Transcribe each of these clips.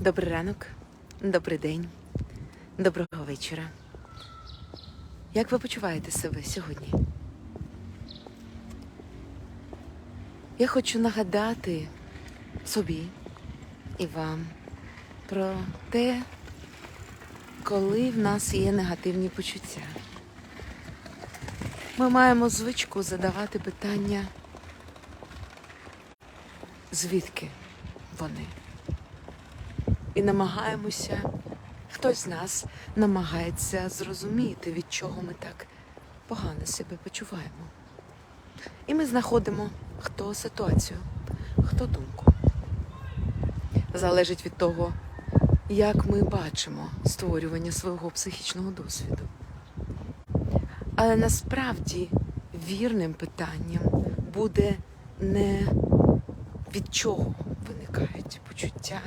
Добрий ранок, добрий день, доброго вечора. Як ви почуваєте себе сьогодні? Я хочу нагадати собі і вам про те, коли в нас є негативні почуття. Ми маємо звичку задавати питання, звідки вони? І намагаємося, хтось з нас намагається зрозуміти, від чого ми так погано себе почуваємо. І ми знаходимо, хто ситуацію, хто думку. Залежить від того, як ми бачимо створювання свого психічного досвіду. Але насправді вірним питанням буде не від чого виникають почуття,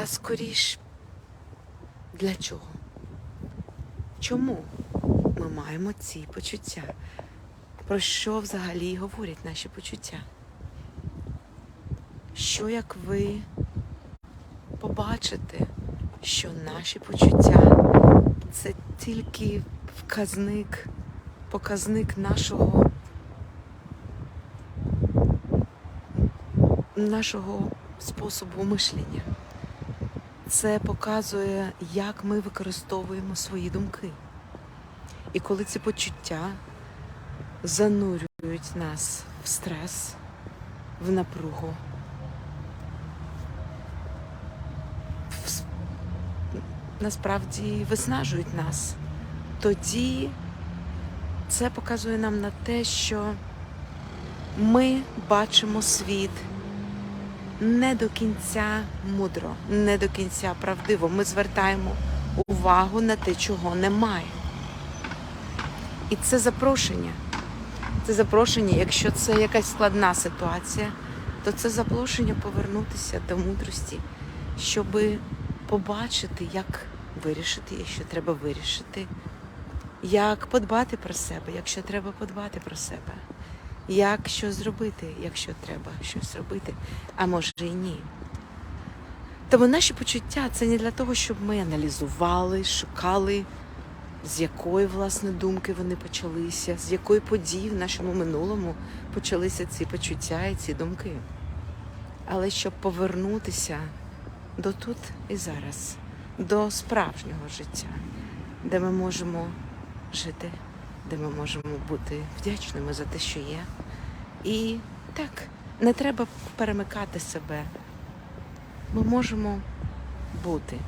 а скоріш для чого? Чому ми маємо ці почуття? Про що взагалі говорять наші почуття? Що як ви побачите, що наші почуття це тільки вказник, показник нашого, нашого способу мишлення? Це показує, як ми використовуємо свої думки. І коли ці почуття занурюють нас в стрес, в напругу, в... насправді виснажують нас, тоді це показує нам на те, що ми бачимо світ не до кінця мудро, не до кінця правдиво. Ми звертаємо увагу на те, чого немає. І це запрошення. Це запрошення, якщо це якась складна ситуація, то це запрошення повернутися до мудрості, щоб побачити, як вирішити, якщо треба вирішити, як подбати про себе, якщо треба подбати про себе як що зробити, якщо треба щось робити, а може і ні. Тому наші почуття це не для того, щоб ми аналізували, шукали, з якої власне думки вони почалися, з якої події в нашому минулому почалися ці почуття і ці думки. Але щоб повернутися до тут і зараз, до справжнього життя, де ми можемо жити, де ми можемо бути вдячними за те, що є. І так, не треба перемикати себе. Ми можемо бути.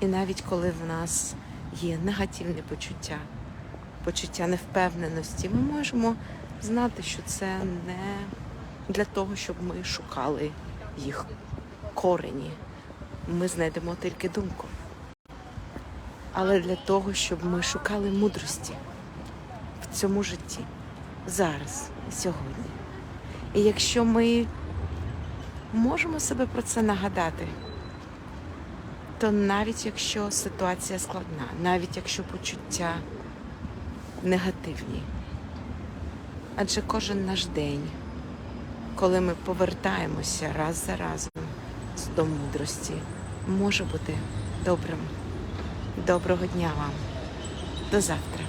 І навіть коли в нас є негативні почуття, почуття невпевненості, ми можемо знати, що це не для того, щоб ми шукали їх корені. Ми знайдемо тільки думку. Але для того, щоб ми шукали мудрості цьому житті, зараз і сьогодні. І якщо ми можемо себе про це нагадати, то навіть якщо ситуація складна, навіть якщо почуття негативні, адже кожен наш день, коли ми повертаємося раз за разом до мудрості, може бути добрим. Доброго дня вам. До завтра.